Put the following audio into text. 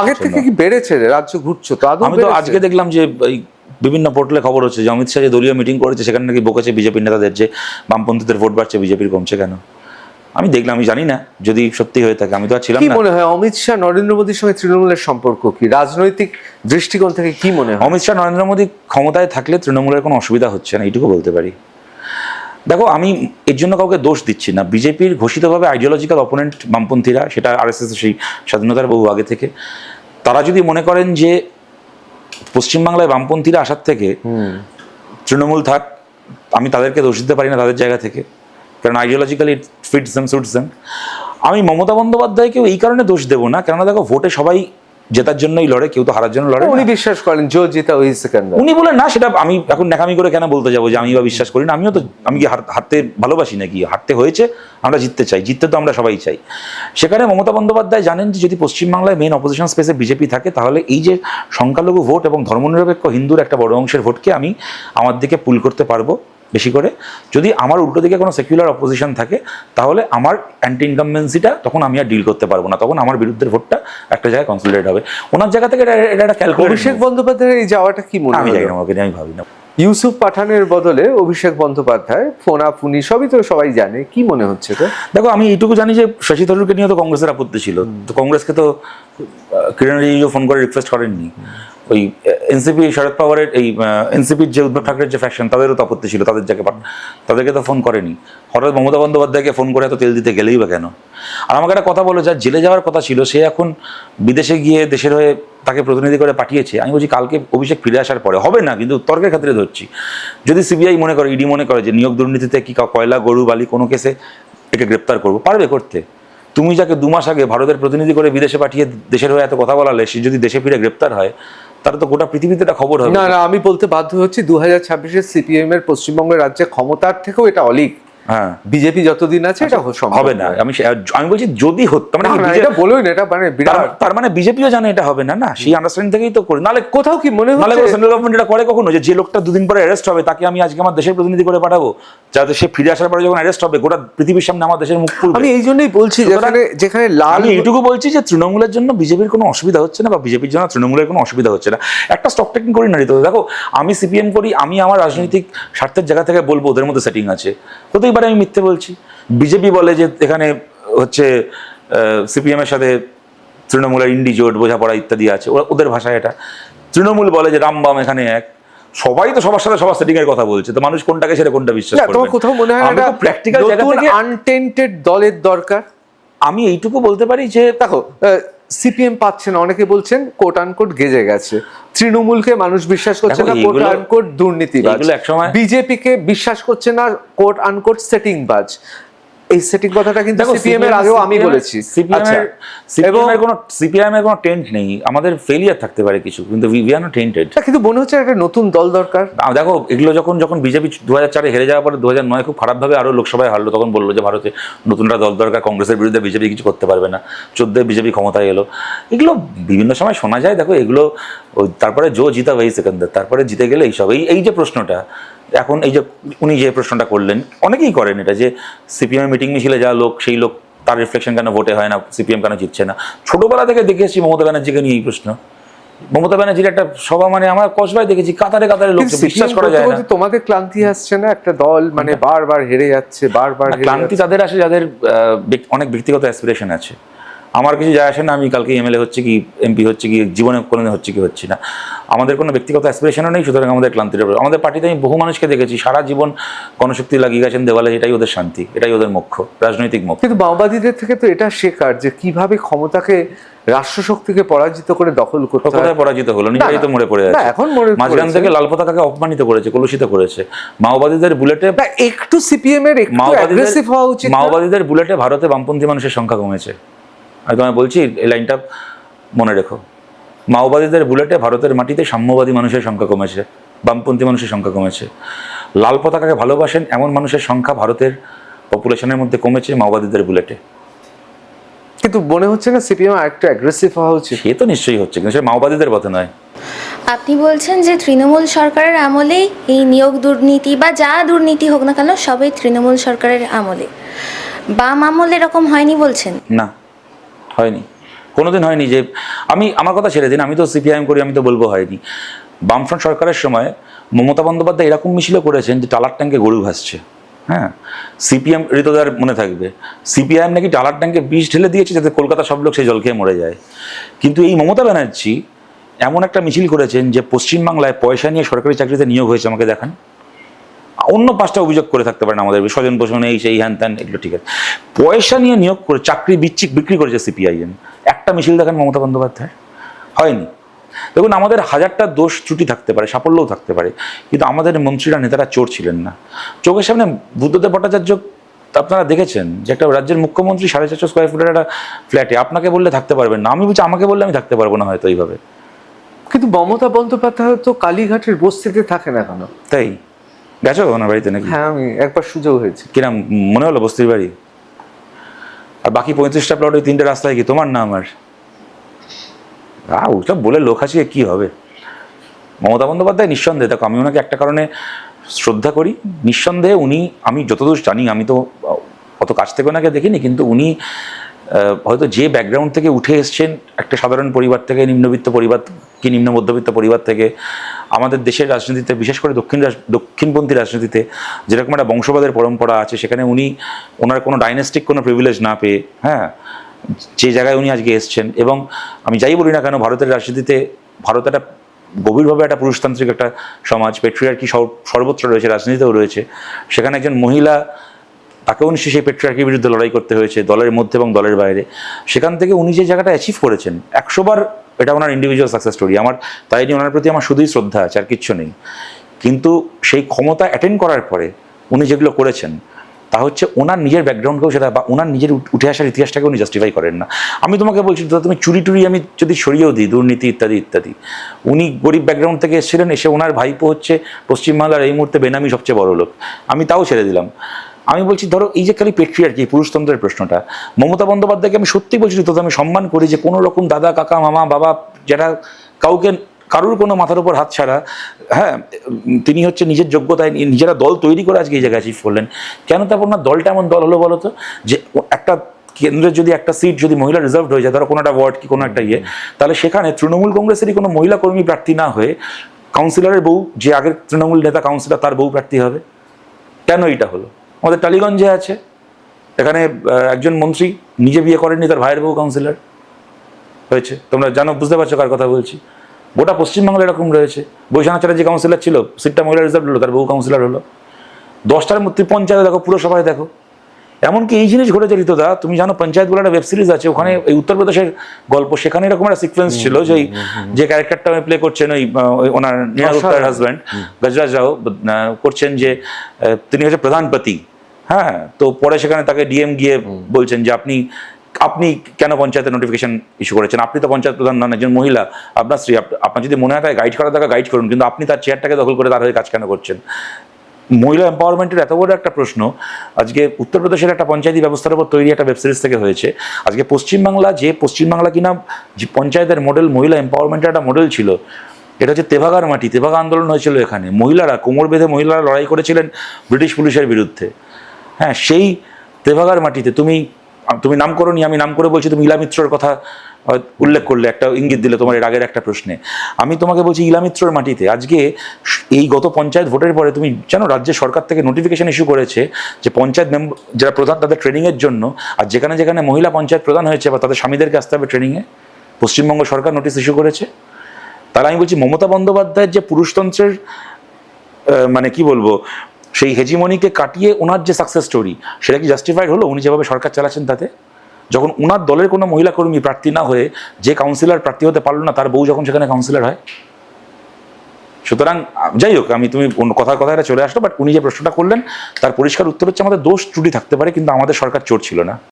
আগের থেকে কি বেড়েছে রাজ্য ঘুরছো তো আমি তো আজকে দেখলাম যে বিভিন্ন পোর্টালে খবর হচ্ছে যে অমিত শাহ যে দলীয় মিটিং করেছে সেখানে নাকি বকেছে বিজেপির নেতাদের যে বামপন্থীদের ভোট বাড়ছে বিজেপির কমছে কেন? আমি দেখলাম আমি জানি না যদি সত্যি হয়ে থাকে আমি তো আর ছিলাম কি মনে হয় অমিত শাহ নরেন্দ্র মোদীর সঙ্গে তৃণমূলের সম্পর্ক কি? রাজনৈতিক দৃষ্টিকোণ থেকে কি মনে হয়? অমিত শাহ নরেন্দ্র মোদী ক্ষমতায় থাকলে তৃণমূলের কোনো অসুবিধা হচ্ছে না এইটুকু বলতে পারি। দেখো আমি এর জন্য কাউকে দোষ দিচ্ছি না। বিজেপির ঘোষিতভাবে আইডিওলজিক্যাল অপোনেন্ট বামপন্থীরা সেটা আরএসএস সেই স্বাধীনতার বহু আগে থেকে তারা যদি মনে করেন যে পশ্চিমবাংলায় বামপন্থীরা আসার থেকে তৃণমূল থাক আমি তাদেরকে দোষ দিতে পারি না তাদের জায়গা থেকে কারণ ideologically fits them suits them আমি মমতা বন্দ্যোপাধ্যায়কেও এই কারণে দোষ দেবো না কেননা দেখো ভোটে সবাই জেতার জন্যই লড়ে কেউ তো হারার জন্য লড়ে উনি বিশ্বাস করেন জো জিতা ওই সেকেন্ডার উনি বলেন না সেটা আমি এখন ন্যাকামি করে কেন বলতে যাব যে আমি বা বিশ্বাস করি না? আমিও তো আমি কি হার- হারতে ভালোবাসি নাকি? হারতে হয়েছে আমরা জিততে চাই জিততে তো আমরা সবাই চাই। সেখানে মমতা বন্দ্যোপাধ্যায় জানেন যে যদি পশ্চিমবাংলায় মেন অপোজিশন স্পেসে বিজেপি থাকে তাহলে এই যে সংখ্যালঘু ভোট এবং ধর্মনিরপেক্ষ হিন্দুর একটা বড় অংশের ভোটকে আমি আমার দিকে পুল করতে পারব। বেশি করে। যদি আমার উল্টো দিকে কোনো সেকুলার অপোজিশন থাকে তাহলে আমার অ্যান্টি ইনকামবেন্সিটা তখন আমি আর ডিল করতে পারব না। তখন আমার বিরুদ্ধের ভোটটা একটা জায়গায় কনসলিডেট হবে। ওনার জায়গা থেকে এটা এটা একটা ক্যালকুলেট অভিষেক বন্দ্যোপাধ্যায়ের এই যাওয়াটা কি মনে আমি জানি না আমাকে আমি ভাবি না ইউসুফ পাঠানের বদলে অভিষেক বন্দ্যোপাধ্যায় ফোনাফুনি সবই তো সবাই জানে। কি মনে হচ্ছে তো দেখো আমি এইটুকু জানি যে শশী থারুরকে নিয়ে তো কংগ্রেসের আপত্তি ছিল। তো কংগ্রেসকে তো কিরণ রিজিজু ফোন করে রিকোয়েস্ট করেননি। ওই এনসিপি শরদ পাওয়ারের এই এনসিপির যে উদ্ধব ঠাকরের যে ফ্যাকশন তাদেরও তো আপত্তি ছিল, তাদের যাকে তাদেরকে তো ফোন করেনি। হঠাৎ মমতা বন্দ্যোপাধ্যায়কে ফোন করে এত তেল দিতে গেলেই বা কেন? আর আমাকে একটা কথা বলো, যার জেলে যাওয়ার কথা ছিল, সে এখন বিদেশে গিয়ে দেশের হয়ে তাকে প্রতিনিধি করে পাঠিয়েছে। আমি বলছি, কালকে অভিষেক ফিরে আসার পরে, হবে না, কিন্তু তর্কের ক্ষেত্রে ধরছি। যদি সিবিআই মনে করে ইডি মনে করে যে নিয়োগ দুর্নীতিতে কা- কয়লা, গরু, বালি কোনো কেসে একে গ্রেপ্তার করব, পারবে করতে। তুমি যাকে দু মাস আগে ভারতের প্রতিনিধি করে বিদেশে পাঠিয়ে দেশের হয়ে এত কথা বলালে, সে যদি দেশে ফিরে গ্রেপ্তার হয় তাহলে তো গোটা পৃথিবীতে একটা খবর হবে। না না, আমি বলতে বাধ্য হচ্ছি দু হাজার ছাব্বিশের সিপিএম এর পশ্চিমবঙ্গের রাজ্যে ক্ষমতার থেকেও এটা অলিক। হ্যাঁ। বিজেপি যতদিন আছে এটা হবে না। আমি আমি বলছি যদি হতো মানে এটা বলোই না এটা মানে তার- মানে বিজেপিও জানে এটা হবে না না? সেই আন্ডারস্ট্যান্ডিং থেকেই তো করি নাহলে কোথাও কি মনে হচ্ছে সেন্ট্রাল গভর্নমেন্ট এটা করে কখনো? যে যে লোকটা দুদিন পরে অ্যারেস্ট হবে তাকে আমি আজকে আমার দেশের প্রতিনিধি করে পাঠাবো। যাতে সে ফিরে আসার পরে যখন অ্যারেস্ট হবে গোটা পৃথিবীর সামনে আমার দেশের মুখ খুলবে। আমি এই জন্যই বলছি যেখানে যেখানে লাল এইটুকু বলছি যে তৃণমূলের জন্য বিজেপির কোনো অসুবিধা হচ্ছে না বা বিজেপির জন্য তৃণমূলের কোনো অসুবিধা হচ্ছে না। একটা স্টক টেকিং করি না দেখো আমি সিপিএম করি আমি আমার রাজনৈতিক স্বার্থের জায়গা থেকে বলব ওদের মধ্যে সেটিং আছে। হতেই পারে আমি মিথ্যে বলছি। বিজেপি বলে যে এখানে হচ্ছে সিপিএম এর সাথে তৃণমূলের ইন্ডি জোট বোঝাপড়া ইত্যাদি আছে ওরা- ওদের ভাষায় এটা। তৃণমূল বলে যে রামবাম এখানে এক। সবাই তো সবার সাথে সবার সেটিং এর কথা বলছে। তো মানুষ কোনটাকে সেটা কোনটা বিশ্বাস তোমার করবে? কোথাও মনে হয় না প্র্যাকটিক্যাল জায়গা থেকে আনটেন্টেড দলের দরকার। আমি এইটুকু বলতে পারি যে দেখো সিপিএম পাচ্ছে না অনেকে বলছেন কোট আনকোট গেজে গেছে। তৃণমূলকে মানুষ বিশ্বাস করছে না কোট আনকোট দুর্নীতিবাজ। বিজেপিকে বিশ্বাস করছে না কোট আনকোট সেটিং বাজ। এই সেটিং কথাটা কিন্তু সিপিএম এর আগেও আমি বলেছি। সিপিএম আচ্ছা, এর সিপিএম এর কোনো সিপিএম এর কোনো টেন্ট নেই। আমাদের ফেলিয়ার থাকতে পারে কিছু কিন্তু উই আর নট টেন্টেড কিন্তু মনে হচ্ছে একটা নতুন দল দরকার। দেখো এগুলো যখন যখন বিজেপি দু হাজার চারে হেরে যাওয়ার পরে দু হাজার নয় খুব খারাপভাবে আরও লোকসভায় হারলো তখন বলল যে ভারতে নতুনটা দল দরকার কংগ্রেসের বিরুদ্ধে বিজেপি কিছু করতে পারবে না। চোদ্দে বিজেপি ক্ষমতায় এলো। এগুলো বিভিন্ন সময় শোনা যায়। দেখো এগুলো ওই তারপরে জো জিতা ভাই সেকেন্দার তারপরে জিতে গেলে এইসব। এই এই যে প্রশ্নটা এখন এই যে উনি যে প্রশ্নটা করলেন অনেকেই করেন এটা যে সিপিএম মিটিং মিছিলে যা লোক সেই লোক তার রিফ্লেকশন কেন ভোটে হয় না সিপিএম কেন জিতছে না? ছোটবেলা থেকে দেখে এসেছি মমতা ব্যানার্জিকে নিয়ে এই প্রশ্ন। মমতা ব্যানার্জির একটা সভা মানে আমার কসবায় দেখেছি কাতারে কাতারে লোক বিশ্বাস করা যায় না। তোমাদের ক্লান্তি আসছে না? একটা দল মানে বারবার হেরে যাচ্ছে বারবার ক্লান্তি তাদের আসে যাদের অনেক ব্যক্তিগত অ্যাসপিরেশন আছে। আমার কিছু যায় আসে না আমি কালকে এমএলএ হচ্ছে কি এমপি হচ্ছে কি জীবনে কোনোদিন হচ্ছে কি হচ্ছে না। আমাদের কোনো ব্যক্তিগত অ্যাসপিরেশনও নেই সুতরাং আমাদের ক্লান্তিটা বেরোয়। আমাদের পার্টিতে আমি বহু মানুষকে দেখেছি সারা জীবন গণশক্তি লাগিয়ে গেছেন দেওয়ালে এটাই ওদের শান্তি এটাই ওদের মুখ্য রাজনৈতিক মুখ্য কিন্তু মাওবাদীদের থেকে তো এটা শেখার যে কীভাবে ক্ষমতাকে রাষ্ট্রশক্তিকে পরাজিত করে দখল করতে কোথায় পরাজিত হলো নিজেরাই তো মরে পড়ে আছে। এখন মরে মাঝখান থেকে লাল পতাকাকে অপমানিত করেছে কলুষিত করেছে। মাওবাদীদের বুলেটে একটু সিপিএম এর মাওবাদীদের হওয়া উচিত মাওবাদীদের বুলেটে ভারতে বামপন্থী মানুষের সংখ্যা কমেছে। আমি তোমায় বলছি এই লাইনটা মনে রেখো। মাওবাদীদের বুলেটে ভারতের মাটিতে সাম্যবাদী মানুষের সংখ্যা কমেছে বামপন্থী মানুষের সংখ্যা কমেছে। লাল পতাকাকে ভালোবাসেন এমন মানুষের সংখ্যা ভারতের পপুলেশনের মধ্যে কমেছে মাওবাদীদের বুলেটে। কিন্তু মনে হচ্ছে না সিপিএম একটু অ্যাগ্রেসিভ হওয়া উচিত। সে তো নিশ্চয়ই হচ্ছে কিন্তু সে মাওবাদীদের পথে নয়। আপনি বলছেন যে তৃণমূল সরকারের আমলেই এই নিয়োগ দুর্নীতি বা যা দুর্নীতি হোক না কেন সবই তৃণমূল সরকারের আমলে। বাম আমলে এরকম হয়নি বলছেন? না। হয়নি। কোনোদিন হয়নি যে, আমি, আমার কথা ছেড়ে দিন, আমি তো সিপিআইএম করি, আমি তো বলব হয়নি। বামফ্রন্ট সরকারের সময় মমতা বন্দ্যোপাধ্যায় এরকম মিছিলও করেছেন যে টালার ট্যাঙ্কে গরু ভাসছে। হ্যাঁ? সিপিএম, ঋতদার মনে থাকবে। সিপিআইএম নাকি টালার ট্যাঙ্কে বিষ ঢেলে দিয়েছে যাতে কলকাতা সব লোক সেই জল খেয়ে মরে যায়। কিন্তু এই মমতা ব্যানার্জি এমন একটা মিছিল করেছেন যে পশ্চিমবাংলায় পয়সা নিয়ে সরকারি চাকরিতে নিয়োগ হয়েছে, আমাকে দেখান। অন্য পাঁচটা অভিযোগ করে থাকতে পারেন আমাদের স্বজন পোষণ এই সেই হ্যান ত্যান এগুলো ঠিক আছে। পয়সা নিয়ে নিয়োগ করে চাকরি বিচ্ছিক বিক্রি করেছে সিপিআইএম। একটা মিছিল দেখেন মমতা বন্দ্যোপাধ্যায়। হয়নি। দেখুন আমাদের হাজারটা দোষ ত্রুটি থাকতে পারে সাফল্যও থাকতে পারে কিন্তু আমাদের মন্ত্রীরা নেতারা চোর ছিলেন না। চোখের সামনে বুদ্ধদেব ভট্টাচার্য আপনারা দেখেছেন যে একটা রাজ্যের মুখ্যমন্ত্রী সাড়ে চারশো স্কোয়ার ফুটের একটা ফ্ল্যাটে আপনাকে বললে থাকতে পারবেন না। আমি বলছি আমাকে বললে আমি থাকতে পারব না হয়তো এইভাবে। কিন্তু মমতা বন্দ্যোপাধ্যায় তো কালীঘাটের বস্তিতে থাকে না কেন? তাই? গেছো ওনার বাড়িতে নাকি? হ্যাঁ আমি একবার সুযোগ হয়েছে। কিরাম মনে হলো বস্তির বাড়ি? আর বাকি পঁয়ত্রিশটা প্লট ওই তিনটে রাস্তায় কি? তোমার না আমার আ ওসব বলে লোক হাসিয়ে কি হবে? মমতা বন্দ্যোপাধ্যায় নিঃসন্দেহে দেখো আমি ওনাকে একটা কারণে শ্রদ্ধা করি। নিঃসন্দেহে উনি আমি যতদূর জানি আমি তো অত কাছ থেকে ওনাকে দেখিনি কিন্তু উনি হয়তো যে ব্যাকগ্রাউন্ড থেকে উঠে এসছেন একটা সাধারণ পরিবার থেকে নিম্নবিত্ত পরিবার কি নিম্ন মধ্যবিত্ত পরিবার থেকে আমাদের দেশের রাজনীতিতে, বিশেষ করে দক্ষিণ দক্ষিণপন্থী রাজনীতিতে যেরকম একটা বংশবাদের পরম্পরা আছে, সেখানে উনি, ওনার কোনো ডাইনেস্টিক কোনো প্রিভিলেজ না পেয়ে হ্যাঁ যে জায়গায় উনি আজকে এসছেন। এবং আমি যাই বলি না কেন, ভারতের রাজনীতিতে, ভারত একটা গভীরভাবে একটা পুরুষতান্ত্রিক একটা সমাজ পেট্রিয়ার্কি সর্বত্র রয়েছে, রাজনীতিতেও রয়েছে। সেখানে একজন মহিলা, তাকেও নিশ্চয়ই সেই পেট্রিয়ার্কির বিরুদ্ধে লড়াই করতে হয়েছে, দলের মধ্যে এবং দলের বাইরে। সেখান থেকে উনি যে জায়গাটা অ্যাচিভ করেছেন একশোবার এটা ওনার ইন্ডিভিজুয়াল সাকসেস স্টোরি আমার তাই নিয়ে ওনার প্রতি আমার শুধুই শ্রদ্ধা আছে, আর কিচ্ছু নেই। কিন্তু সেই ক্ষমতা অ্যাটেন্ড করার পরে উনি যেগুলো করেছেন, তা হচ্ছে ওনার নিজের ব্যাকগ্রাউন্ডকেও সেটা বা ওনার নিজের উঠে আসার ইতিহাসটাকে উনি জাস্টিফাই করেন না। আমি তোমাকে বলছি দাদা তুমি চুরি টুরি আমি যদি সরিয়েও দিই, দুর্নীতি ইত্যাদি ইত্যাদি, উনি গরিব ব্যাকগ্রাউন্ড থেকে এসেছিলেন, এসে ওনার ভাইপো হচ্ছে পশ্চিমবাংলার এই মুহূর্তে বেনামি সবচেয়ে বড় লোক। আমি তাও ছেড়ে দিলাম। আমি বলছি, ধরো এই যে খালি পেট্রিয়ার্কি পুরুষতন্ত্রের প্রশ্নটা, মমতা বন্দ্যোপাধ্যায়কে আমি সত্যি বলছি তো আমি সম্মান করি যে, কোনো রকম দাদা, কাকা, মামা, বাবা, যারা কাউকে, কারোর কোনো মাথার উপর হাত ছাড়া হ্যাঁ তিনি হচ্ছে নিজের যোগ্যতায় নিজেরা দল তৈরি করে আজকে এই জায়গায় অ্যাচিভ করলেন। কেন তারপর না দলটা এমন দল হলো বলো তো যে, একটা কেন্দ্রের যদি একটা সিট যদি মহিলা রিজার্ভ হয়ে যায়, ধরো কোনো একটা ওয়ার্ড কি কোনো একটা ইয়ে তাহলে সেখানে তৃণমূল কংগ্রেসেরই কোনো মহিলা কর্মী প্রার্থী না হয়ে কাউন্সিলরের বউ, যে আগের তৃণমূল নেতা কাউন্সিলর তার বউ প্রার্থী হবে? কেন এইটা হলো? আমাদের টালিগঞ্জে আছে। এখানে একজন মন্ত্রী নিজে বিয়ে করেননি তার ভাইয়ের বউ কাউন্সিলর হয়েছে। তোমরা জানো বুঝতে পারছ কার কথা বলছি। গোটা পশ্চিমবাংলা এরকম রয়েছে। বৈশাখ চ্যাটার্জি কাউন্সিলর ছিল সিটটা মহিলা রিজার্ভ হলো তার বউ কাউন্সিলর হলো। দশটার মধ্যে পঞ্চায়েত দেখো পুরসভায় দেখো। এমনকি এই জিনিস ঘটেছে ঋতুদা তুমি জানো পঞ্চায়েত বলে একটা ওয়েব সিরিজ আছে ওখানে এই উত্তরপ্রদেশের গল্প সেখানে এরকম একটা সিকোয়েন্স ছিল যে যে ক্যারেক্টারটা প্লে করছেন ওই ওনার গুপ্তার হাজব্যান্ড গজরাজ রাও করছেন যে তিনি হচ্ছে প্রধানপতি হ্যাঁ তো পরে সেখানে তাকে ডিএম গিয়ে বলছেন যে আপনি আপনি কেন পঞ্চায়েতের নোটিফিকেশন ইস্যু করেছেন? আপনি তো পঞ্চায়েত প্রধান নন, একজন মহিলা। আপনার স্ত্রী, আপ- আপনার যদি মনে হয় গাইড করা তাকে গাইড করুন, কিন্তু আপনি তার চেয়ারটাকে দখল করে তার হয়ে কাজ কেন করছেন? মহিলা এম্পাওয়ারমেন্টের এত বড় একটা প্রশ্ন। আজকে উত্তরপ্রদেশের একটা পঞ্চায়েতি ব্যবস্থার উপর তৈরি একটা ওয়েব সিরিজ থেকে হয়েছে। আজকে পশ্চিমবাংলা যে, পশ্চিমবাংলা কিনা যে পঞ্চায়েতের মডেল মহিলা এম্পাওয়ারমেন্টের একটা মডেল ছিল, এটা হচ্ছে তেভাগার মাটি, তেভাগা আন্দোলন হয়েছিল এখানে। মহিলারা, কোমর বেঁধে মহিলারা লড়াই করেছিলেন ব্রিটিশ পুলিশের বিরুদ্ধে। হ্যাঁ সেই তেভাগার মাটিতে তুমি তুমি নাম করো নি আমি নাম করে বলছি, তুমি ইলা মিত্রর কথা উল্লেখ করলে, একটা ইঙ্গিত দিলে তোমার এর আগের একটা প্রশ্নে। আমি তোমাকে বলছি ইলা মিত্রর মাটিতে, আজকে এই গত পঞ্চায়েত ভোটের পরে তুমি জানো রাজ্য সরকার থেকে নোটিফিকেশন ইস্যু করেছে যে পঞ্চায়েত মেম্বার যারা প্রধান তাদের ট্রেনিংয়ের জন্য, আর যেখানে যেখানে মহিলা পঞ্চায়েত প্রধান হয়েছে বা তাদের স্বামীদেরকে আসতে হবে ট্রেনিংয়ে পশ্চিমবঙ্গ সরকার নোটিশ ইস্যু করেছে। তাহলে আমি বলছি মমতা বন্দ্যোপাধ্যায়ের যে পুরুষতন্ত্রের মানে কি বলব সেই হেজিমনিকে কাটিয়ে ওনার যে সাকসেস স্টোরি সেটা কি জাস্টিফাইড হলো? উনি যেভাবে সরকার চালাচ্ছেন তাতে? যখন ওনার দলের কোনো মহিলা কর্মী প্রার্থী না হয়ে যে কাউন্সিলর প্রার্থী হতে পারল না, তার বউ যখন সেখানে কাউন্সিলর হয়? সুতরাং, যাই হোক, আমি, তুমি কথার কথাটা চলে আসলো বাট উনি যে প্রশ্নটা করলেন, তার পরিষ্কার উত্তর হচ্ছে আমাদের দোষ ত্রুটি থাকতে পারে, কিন্তু আমাদের সরকার চোর ছিল না।